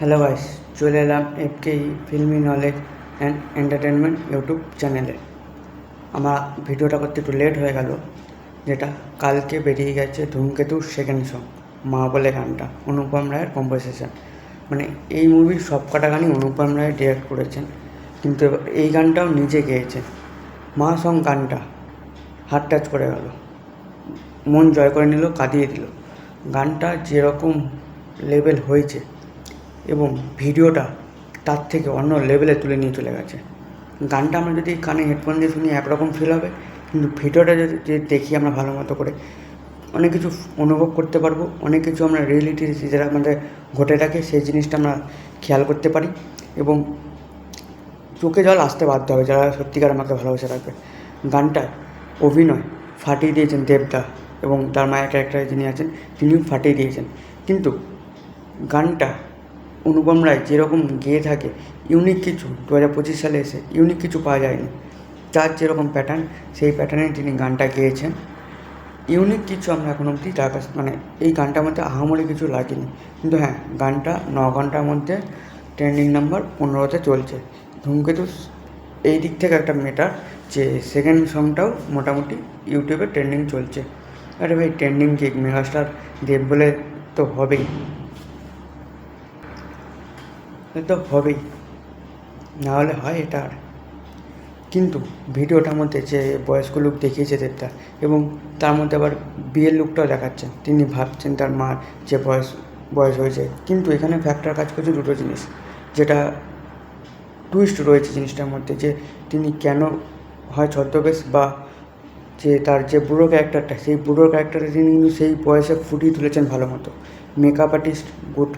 Hello guys চলে এলাম FK filmy knowledge and entertainment YouTube চ্যানেলে আমার ভিডিওটা করতে একটু লেট হয়ে গেল, যেটা কালকে বেরিয়ে গেছে ধূমকেতুর সেকেন্ড সং মা বলে গানটা, অনুপম রায়ের কম্পোজিশন মানে এই মুভির সব কটা গানই অনুপম রায় ডিরেক্ট করেছেন, কিন্তু এই গানটাও নিজে গেয়েছেন মা সং গানটা, হাত টাচ করে গেল, মন জয় করে নিল, কাঁদিয়ে দিল। গানটা যেরকম লেভেল হয়েছে এবং ভিডিওটা তার থেকে অন্য লেভেলে তুলে নিয়ে চলে গেছে। গানটা আমরা যদি কানে হেডফোন দিয়ে শুনি, একরকম ফিল হবে। কিন্তু ভিডিওটা যদি দেখি আমরা ভালো মতো করে, অনেক কিছু অনুভব করতে পারব, অনেক কিছু আমরা রিয়েলিটি যেটা আমাদের ঘটে থাকে, সেই জিনিসটা আমরা খেয়াল করতে পারি এবং চোখে জল আসতে বাধ্য হবে, যারা সত্যিকার আমাকে ভালোবাসে রাখবে। গানটা অভিনয় ফাটিয়ে দিয়েছেন দেবদা এবং তার মায়ের ক্যারেক্টারে যিনি আছেন, তিনিও ফাটিয়ে দিয়েছেন। কিন্তু গানটা অনুপম রায় যেরকম গেয়ে থাকে ইউনিক কিছু দু হাজার পঁচিশ সালে এসে ইউনিক কিছু পাওয়া যায়নি। তার যেরকম প্যাটার্ন সেই প্যাটার্নে তিনি গানটা গেয়েছেন। ইউনিক কিছু আমরা এখন অবধি তার কাছে মানে এই গানটার মধ্যে আহামরি কিছু লাগেনি। কিন্তু হ্যাঁ গানটা ন ঘণ্টার মধ্যে ট্রেন্ডিং নাম্বার পনেরোতে চলছে। ধূমকেতু এই দিক থেকে একটা মেটার যে সেকেন্ড সংটাও মোটামুটি ইউটিউবে ট্রেন্ডিং চলছে। আরে ভাই ট্রেন্ডিং কি মেগাস্টার দেব বলে তো হবেই। তো হবেই। না হলে হয় এটা আর। কিন্তু ভিডিওটার মধ্যে যে বয়স্ক লোক দেখিয়েছে দেবতা এবং তার মধ্যে আবার বিয়ের লুকটাও দেখাচ্ছেন, তিনি ভাবছেন তার মার যে বয়স বয়স হয়েছে। কিন্তু এখানে ফ্যাক্টর কাজ করছে দুটো জিনিস। যেটা টুইস্ট রয়েছে জিনিসটার মধ্যে যে তিনি কেন হয় ছদ্মবেশ বা যে তার যে বুড়ো ক্যারেক্টারটা সেই বুড়ো ক্যারেক্টারে তিনি কিন্তু সেই বয়সে ফুটিয়ে তুলেছেন ভালো মতো। Makeup artist good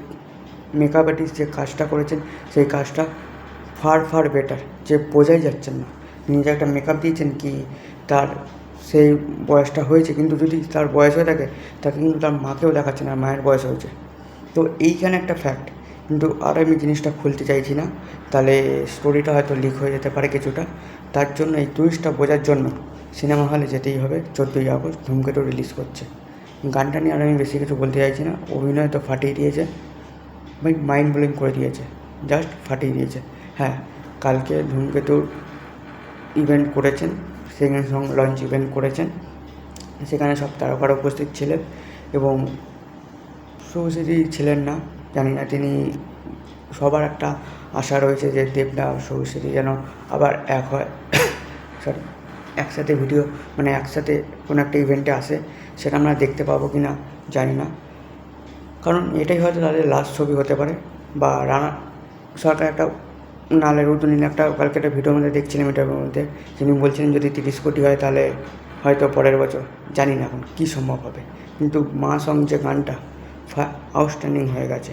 makeup artist যে কাজটা করেছেন, সেই কাজটা ফার ফার বেটার। যে বোঝাই যাচ্ছেন না। যে একটা মেকআপ দিয়েছেন কি তার সেই বয়সটা হয়েছে, কিন্তু যদি তার বয়স হয়ে থাকে, তাকে কিন্তু তার মাকেও দেখাচ্ছে না, মায়ের বয়স হয়েছে। তো এইখানে একটা ফ্যাক্ট কিন্তু আর আমি জিনিসটা খুলতে চাইছি না, তাহলে স্টোরিটা হয়তো লিক হয়ে যেতে পারে কিছুটা। তার জন্য এই টুইস্টটা বোঝার জন্য সিনেমা হলে যেতেই হবে, চোদ্দোই আগস্ট ধূমকেতু রিলিজ করছে। গানটা নিয়ে আর আমি বেশি কিছু বলতে চাইছি না, অভিনয় তো ফাটিয়ে দিয়েছে। ভাই মাইন্ড ব্লোয়িং করে দিয়েছে। জাস্ট ফাটিয়ে দিয়েছে। হ্যাঁ কালকে ধূমকেতুর ইভেন্ট করেছেন সেকেন্ড সং লঞ্চ ইভেন্ট করেছেন। সেখানে সব তারকারা উপস্থিত ছিলেন এবং শুভশ্রী ছিলেন না, জানি না, তিনি সবার একটা আশা রয়েছে যে দেবদা শুভশ্রী যেন আবার এক হয়। সরি একসাথে ভিডিও মানে একসাথে কোনো একটা ইভেন্টে আসে, সেটা আমরা দেখতে পাবো কি না জানি না। কারণ এটাই হয়তো তাদের লাস্ট ছবি হতে পারে বা রানা সরকার একটা নালে রুদ্রনীল একটা কালকে একটা ভিডিওর মধ্যে দেখছিলাম এটার মধ্যে তিনি বলছিলেন যদি তিরিশ কোটি হয় তাহলে হয়তো পরের বছর, জানি না এখন কী সম্ভব হবে। কিন্তু মা সং যে গানটা আউটস্ট্যান্ডিং হয়ে গেছে।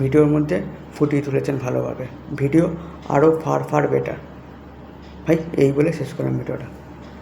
ভিডিওর মধ্যে ফুটিয়ে তুলেছেন ভালোভাবে। ভিডিও আরও ফার ফার বেটার ভাই, এই বলে শেষ করলাম ভিডিওটা।